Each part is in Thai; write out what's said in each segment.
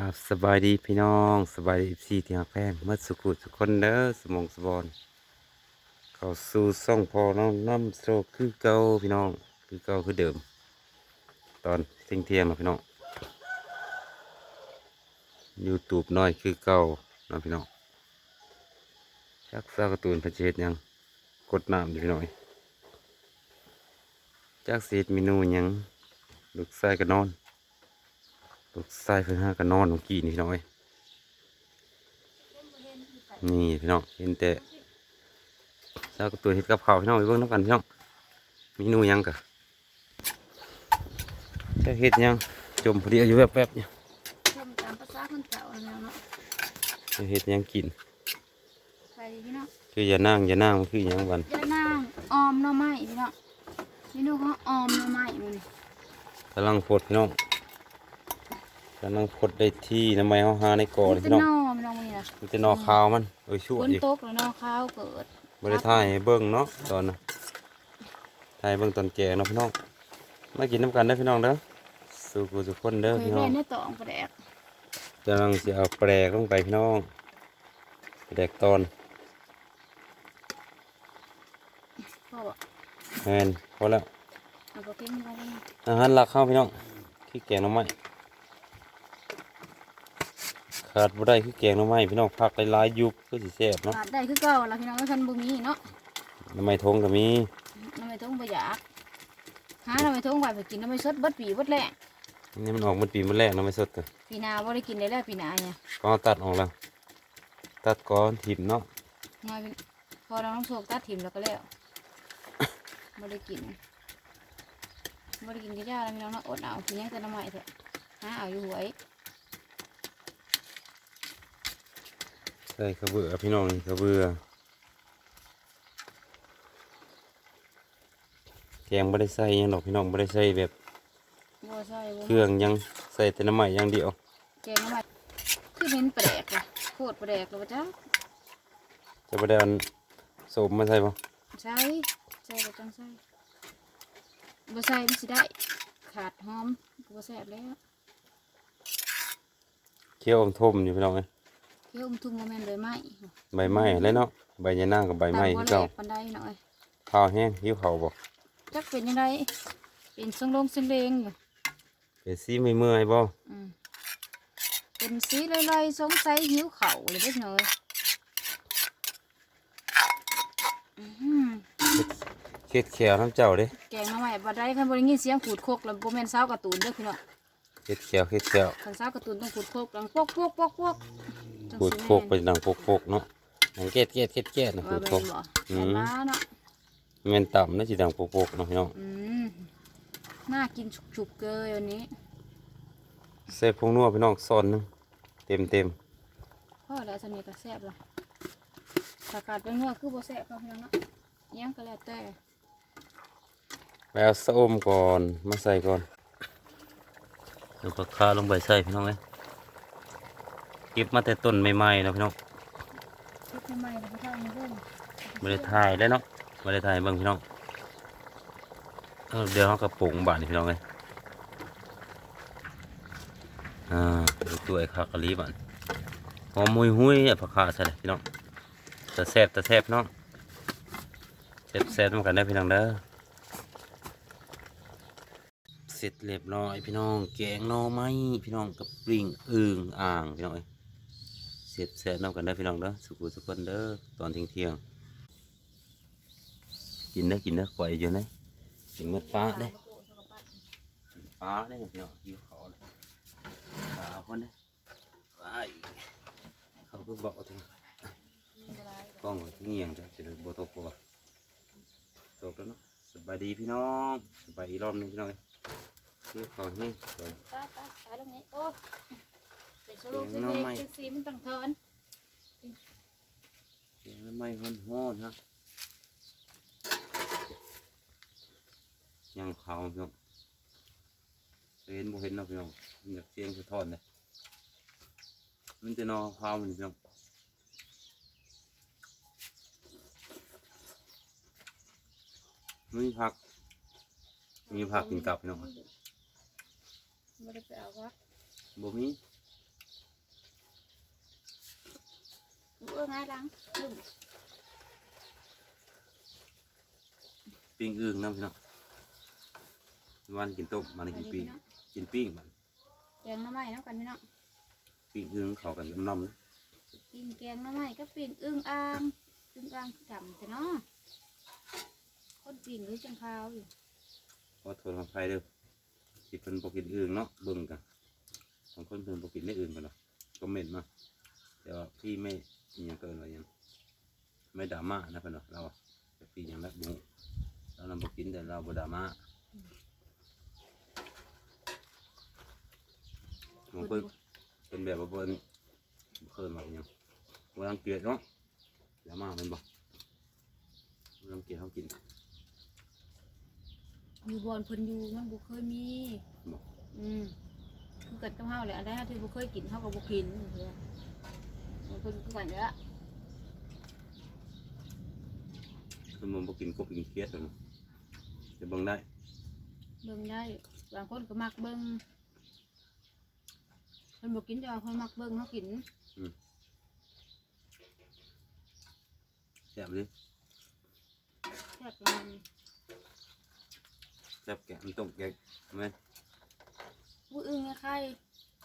กับสบายดีพี่น้องสบายดีพี่ที่ฮักแพงเมื่อสุขุทุกคนเด้อสมองสบอนเขาสู่ซ่องพอน้องน้ำโซคือเก่าพี่น้องคือเก่าคือเดิม ตอนเที่ยงเที่ยงนะพี่น้องยูทูบน้อยคือเก่านะพี่น้องชักซากร์ตูนประเจดยังกดน้ำอยู่พี่น้อยจักเศษเมนูยังลูกไส้ก็นอน ลูกชายเพิ่นห้ากันนอนเมื่อกี้นี่พี่น้องเอ้ยนี่พี่น้องเห็นแต่แล้วก็ตัวเห็ดกับข้าวพี่น้องไปเบิ่งน้ำกันพี่น้องเมนูหยังกะจะเห็ดหยังจมพอดีอายุแป๊บๆเนี่ยชมตามภาษาคนเก่าแล้วเนาะจะเห็ดหยังกินไปดีพี่น้องคืออย่านั่งอย่านั่งมันคือหยังวันยายนางออมหน่อไม้พี่น้องเมนูของออมหน่อไม้มันกำลังพดพี่น้อง กำลังพดได้ที่น้ำไม้เฮาหาในกอเลยเป็พี่นน้องนอพี่น้องนี่นะมันจะนอขาวมันเอ้ยชั่วฝนอีกตกแล้วเนอข้าวเกิดบริถ่ายให้เบิ่งเนาะตอนน่ะถ่ายเบิ่งตอนแก่เนาะพี่น้องมากินน้ำกันเด้อพี่น้องเด้อสู่กูสุกคนเด้อเคยพี่น้อเล่งนในตองประแดกกำลังสิเอาแปลกลงไปพี่น้องแปลกตอนพ่อบอกแมนพอแล้วเอาไปกินไปเลยอาหารหลักเข้าพี่น้องขี้แกงหน้ำไม้ ขาดบ่ได้คือแกงหน้ำไม้พี่น้องผักหลายๆยุบคือสิแซ่บเนาะขาดได้คือเก่าแล้วพี่น้องก็ทันบุมีเนาะหน้ำไม้ทงก็มีน้ำไม่ต้องประหยัดหาน้ำไม่ต้องไว้ไปกินน้ำไม่สดเบัดปีเบัดแหละนี่มันออกมันปีมันแรกหน้ำไม้สดกันปีหนาบ่ได้กินได้แล้วปีหนาเนี่ยก็เอาตัดออกแล้ว ตัดก้อนทิมเนาะน้อยพอเราต้องโศกตัดถิ่มแล้วก็แล้วบ่ได้กินบ่ได้กินกี่ยาแล้วพี่น้องเนาะอดเอากินยังแต่น้ำไม้เถอะหาเอาอยู่หวย ใส่กระเบือพี่น้องนี่กระเบือแกงไม่ได้ใส่หยังดอกพี่น้องไม่ได้ใส่แบบบ่ใช่บ่เครื่องหยังใส่แต่น้ำไม้อย่างเดียวแกงน้ำมันคือเป็นแปลกว่ะโคตรแปลกเลยว่าจ้าจะไม่ได้เอันโสมมาใส่ปะใช่ใช่ก็จังใช่บ่ใส่มันสิได้ ขาดหอมก็บ่แซ่บแล้วเคี่ยวอมทมอยู่พี่น้องเอ้ย เคี่ยวมันทุ่งบ่แม่นใบไม้ใบไม้เลยเนาะใบยะนางกับใบไม้ตาบ่ที่แหลเก่ากปานใดหน่อยข้าวแห้งหิวข้าวบ่จักเป็นยังไงเป็นทรงลงทรงเลงอยู่ไปซีไม่เมื่อยบ่อืมเป็นสีลอยๆสงสัยหิวเข่าวเลยเด้อหน่อยอื้อหือเค็ดแขวน้ำเจ้าเด้แกงน้ำใหม่บ่ได้คันบ่ได้ยินเสียงขูดโคกแล้วบ่แม่นสาวการ์ตูนเด้อพี่น้องเค็ดแขวเค็ดแขวคันสาวการ์ตูนต้องขูดโคกดังปกปกปกปกจัง ขูดสิโคกไปดังโคกๆเนาะดังเก็ดเก็ดเก็ดเก็ดนะขูว่าดแม่โคกนบ่อืแม่นมล้าเนาะแม่นต่ำนะสิดังโปกๆเนาะพี่น้องอืมน่ากินฉุบๆเกยวันนี้เส้พวกนัวพี่น้องซ้อนหนึงเต็มเต็มพ่อแล้วสนิทก็แซ่บละถ้าขาดเป็นหัวคือบ่แซ่บเนาะพี่น้องเนาะอิหยังก็แล้วแต่ๆแล้วสะอมก่อนมาใส่ก่อนเอาปลาคาลงไปใส่พี่น้องเลยเก็บมาแต่ต้นใหม่ๆเนาะพี่น้องเฮ็ดใหม่ๆแล้วก็ทำเบิ่งไม่ได้ถ่ายได้เนาะไม่ได้ถ่ายบิ่งพี่น้องเอาเดี๋ยวเขากระปุงบาทนี่พี่น้องเลยอ่าดูตัวไอ้ขากะลีบานหอมมุยหุยเนี่ยผักขาใส่เลยพี่น้องแต่แซ่บแต่แซ่บเนาะแซ่บแซ่บเหมือนกันได้พี่น้องเด้อเสร็จเรียบร้อยพี่น้อง แกงหน่อไม้พี่น้องกับปริงอึงอ่างพี่น้องเอ้ย เสร็จแซ่บน้ำกันได้อพี่น้องเด้อสุกุสุกคนเด้อตอนเที่ยงเที่ยงๆกินเด้อกินเด้อไข่อยู่เด้กินหมดฟ้าเด้อฟ้าเด้อพี่น้องหิวขอเลยฟ้าคนเด้อว้ายเขาเพิ่งบอกถึงกล้องก็เงียงจ้ะจะได้บ่ตกบ่ตกแล้วเนาะสบายดีพี่น้องสบายอีกรอบหนึงพี่น้องเอ้ยคือขอให้ก่อนตายตายตายแล้วนี่โอ้ ใส่โซโล่ใส่เด็กจังสีมันต้องเทินเสียงไม่ฮ้อนฮ้อนๆฮะยังขาวพี่น้องเห็นบ่เห็นเนาะพี่น้องมันอยากเสียงสะท้อนเลยมันจะนอนขาวมันพี่น้องมีผัก มีผักกินกลับพี่น้องไม่ได้ไปเอาวะบ่มี เออง่ายลังลืมปิ้งอึ่งน้ำพี่น้องวันกินต้มมันกินปิ้งกินปิ้งมันแกงหน้ำไม้น้ำกันพี่น้องปิ้งอึ่งเขากันน้ำๆนะกินแกงหน้ำไม้ก็ปีนอึ้งอ่างอึ้งอ่างจำแต่เนาะคนปีนหรือจังขาวอยู่ขอโทษขออภัยเด้อที่เพิ่นบ่กินอึ่งเนาะเบิ่งกันบางคนเพิ่นบ่กินได้อึ่งกันเนาะคอมเมนต์มาแต่ว่าพี่ไม่ อิหยังเกินว่าหยังไม่ดราม่านะเพิ่นเนาะเราอะแต่พี่ยังรักบุเรานำบ่กินแต่เราบ่ดราม่าบางคนเป็นแบบว่าเพิ่นบ่เคยมาอิหยังบ่รังเกียจเนาะดราม่าแม่นบ่บ่รังเกียจเฮากินอยู่บอนเพิ่นอยู่มันบ่เคยมี บ่อืมคือกัดกับเฮาเลยอันใดที่บ่เคยกินเฮาก็บ่กินเด้อมัน เพิ่นคือกันเด้อคือมันบ่กินกบกินเคียดเลยจะเบิ่งได้เบิ่งได้บางคนก็มักเบิ่งเพิ่นบ่กินแต่ว่าเพิ่นมักเบิ่งเฮากินแซ่บเลยแซ่บประมาณนี้แซ่บแกะมันต้มแกะแม่นอู้อึ้งไข่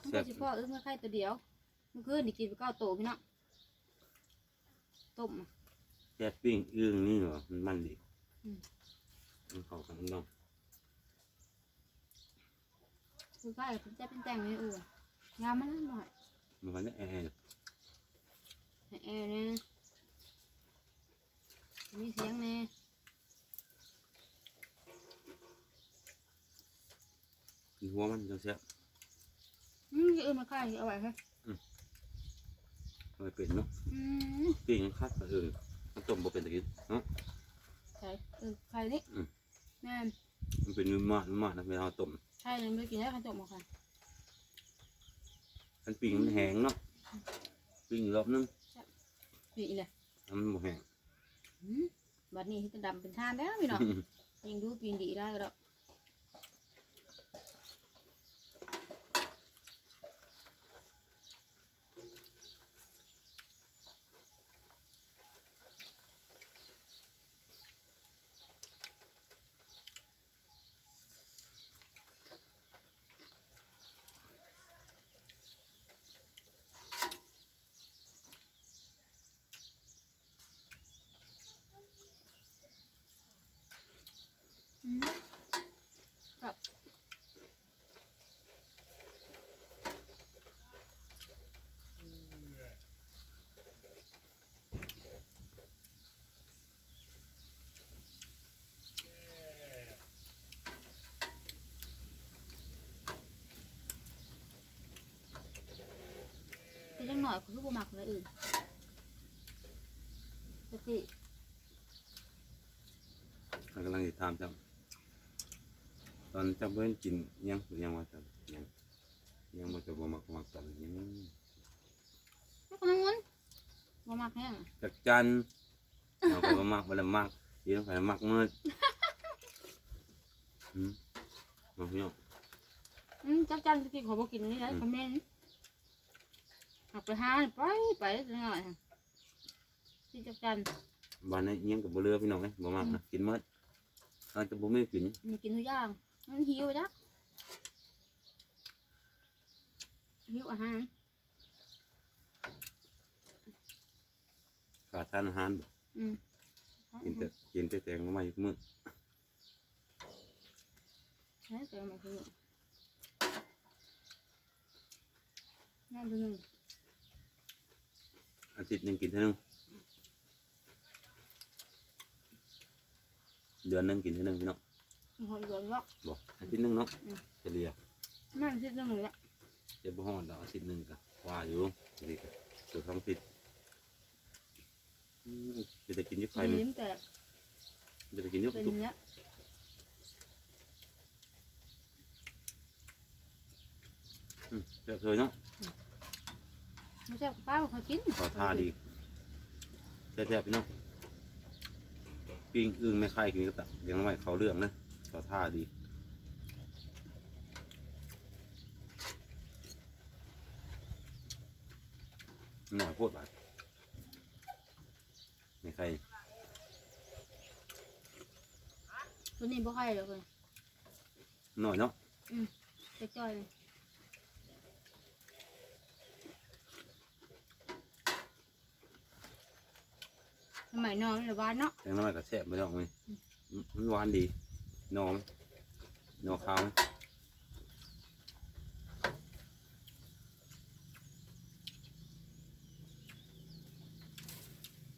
มันแซ่ก็บสิพออึ้งไข่ตัวเดียวเมื่อคืนนี่กินไปเก้าโตพี่น้อง ต้มอะแซ่บปิ้งอึ่งนี่เหรอมันมันดีอืมมันเข้ากันน้องคือไข่เป็นแซ่บเป็นแต่งเลยเอองามมันหน่อยมันกันแอ่ให้แอร์เนี่ยมีเสียงแน่กินหัวมันจังแซ่บอืมเออมาไข่เอาไว้ค่ะเอา ไปเป็นเนาะอืมปิ้งมันคัดกับอึ่งมันต้มบ่เป็นตะกินเนาะ ใช่เออไข่นี่อืม แม่นมันเป็นมือมาดมือมาดนะเวลาเราต้มไข่ยังไม่ได้กินแล้วข้าวต้มมาค่ะมันปิ้งมันแห้งเนาะปิ้งอีกรอบนึงนี่อีเลยทำมันบ่แห้ง อืมบัดนี้ที่จะดำเป็นทานแล้วพี่น้องยิงดูปีนดีได้ก็แล้ว อยคือบ่มักเลยอื่นปกติมันกำลังติดตามจังตอนจังเพิ่นกินอิหยังอิหยังว่าจังอิหยังอิหยังมันจะบ่มักมักกันอิหยังมักน้ำมันบ่มักแห้งอะจักจันเราก็บ่มักบ่ได้มักเดี๋ยวไปมักมืดอืมมาพี่น้องอืมจักจันตะกี้เขาบอกกินนี่แหละคอมเมนต์ หักไปหาไปไปจังหน่อยค่ะที่จักจันบ้านนี้อิหยังก็บ่เหลือพี่น้องเอ้ยบ่มักนะกินหมดอาจจะบ่มีกินมีกินทุกอย่างมันหิวจ้ะหิวอาหารขาดทานอาหารบ่อืมกินแต่กินแต่แตงมาอีกมื้อใช่แต่มาคือนั่นเป็นหนึ่ง อาทิตย์หนึงกินเท่านึงเดือนหนึงกินเท่านึงพี่น้องหอยหยวนว่าบ่อาทิตย์หนึงเนาะอืม เฉลี่ยนั่นที่หนึ่งเลยอะจะบ่ฮอดดอกอาทิตย์หนึงก็ว่าอยู่เฉลี่ยก็เกือบสองอาทิตย์อืมจะได้กินอยี่ไข่มั้ยลิ้มแต่จะได้กินอยี่เป็นตุก เนี้ยอืมเจ้าเคยเนาะ ไม่ใช่ป้าเขากินขอท่าดีแซ่บๆพี่น้องปิ้งอึ่งไม่ไข่กินก็ตักเลี้ยงไว้เขาเรื่องนะขอท่าดีหน่อยโพดบาดส่ตัวนี้บ่ใครหรอกเลยหน่อยเนาะจะจ้อยเลย สมัยน้องหรือบ้านเนาะแตงน้อยก็แซ่บไปดอกเลยมันหวานดีหนอมหนอขาว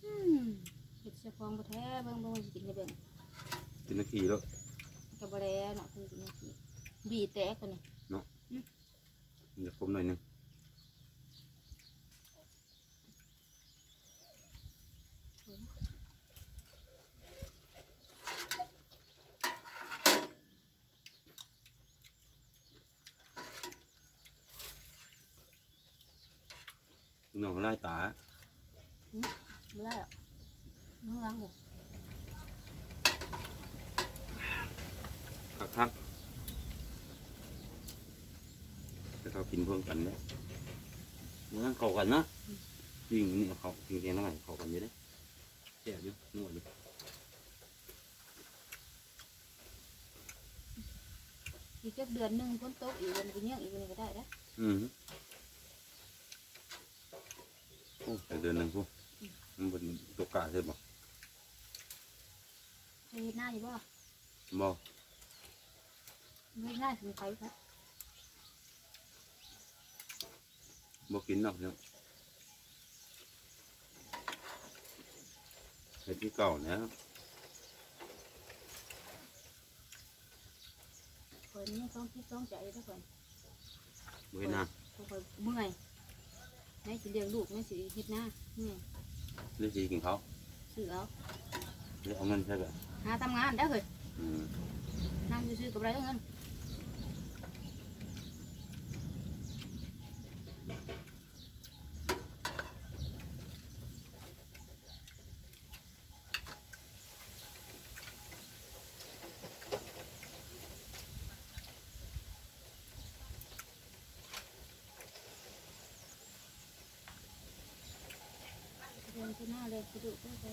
อืมเห็ดเสียฟองบ่แท้เบิ่งเบิ่งว่าสิกินได้เบิ่งกินนาทีแล้วก็บ่ได้เนาะคือกินได้กินบีแตกตัวนี้มันจะคมหน่อยหนึง หนองไล่ตาบ่ได้หรอกน้องล้างบ่คักคักจะเขากินเพิ่มกันเนี่ยเนื้อเข้ากันนะจริงนี่เขาจริงๆน้อยเข้ากันอยู่เด้แซ่บอยู่นวดอยู่อีกจักเดือนหนึงฝนตกอีกวันก็ยังอีกวันก็ได้เด้ออืมโอ้ แต่เดือนหนึ่งพวกมันเป็นตัวกาใช่ปะเคยเฮ็ดหน้าอยู่บ่บ่เฮ็ดหน้าสิไปครับบ่กินเนาะเนี่ยเฮ็ดที่เก่าเนี่ยเพิ่นนี่ต้องคิดต้องใจเด้อเพิ่นบ่เฮ็ดนาเพิ่นเมื่อย แม่สิเลี้ยงลูกแม่สิเฮ็ดหน้าเมื่อยเรื่องสิกินเขาวซื้อเอาเรื่องเอาเงินใช่ปะหาทำงานได้อเฮ้ยอืมนั่งซื้อๆกับไรทั้งนั้น เดินไปหน้าเลยไปดูไปไป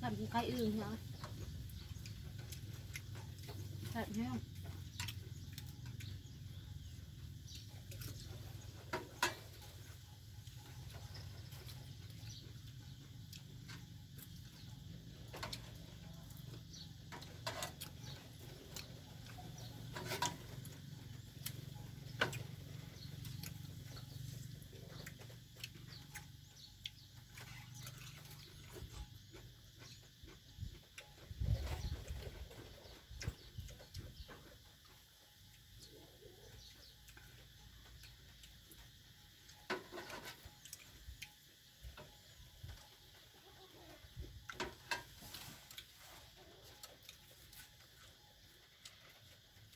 ทำที่ใครอื่นเหรอตัดเนี่ย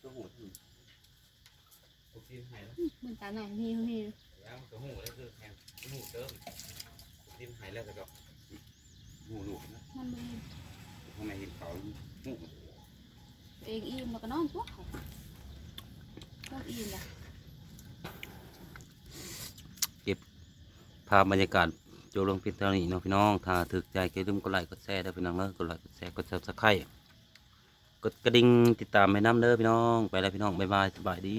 ก็หูที่ปกติ หายแล้วมันตาหน่อยมีมีแล้วก็หูแล้วคือแทงหูเติมปกติหายแล้วแต่ก็หูหลุดนะมันมีข้างในเห็นเขาหูเองอิ่มแล้วก็นอนตัวเขานอนอิ่มละภาพบรรยากาศโจลงเพียงเท่านี้เนาะพี่น้อง ถ้าถึกใจก็อย่าลืมกดไลค์กดแชร์เด้อพี่น้องเด้อกดไลค์กดแชร์กดซับสไครต์กดกระดิ่งติดตามให้น้ำเด้อพี่น้อง ไปแล้วพี่น้อง บ๊ายบาย สบายดี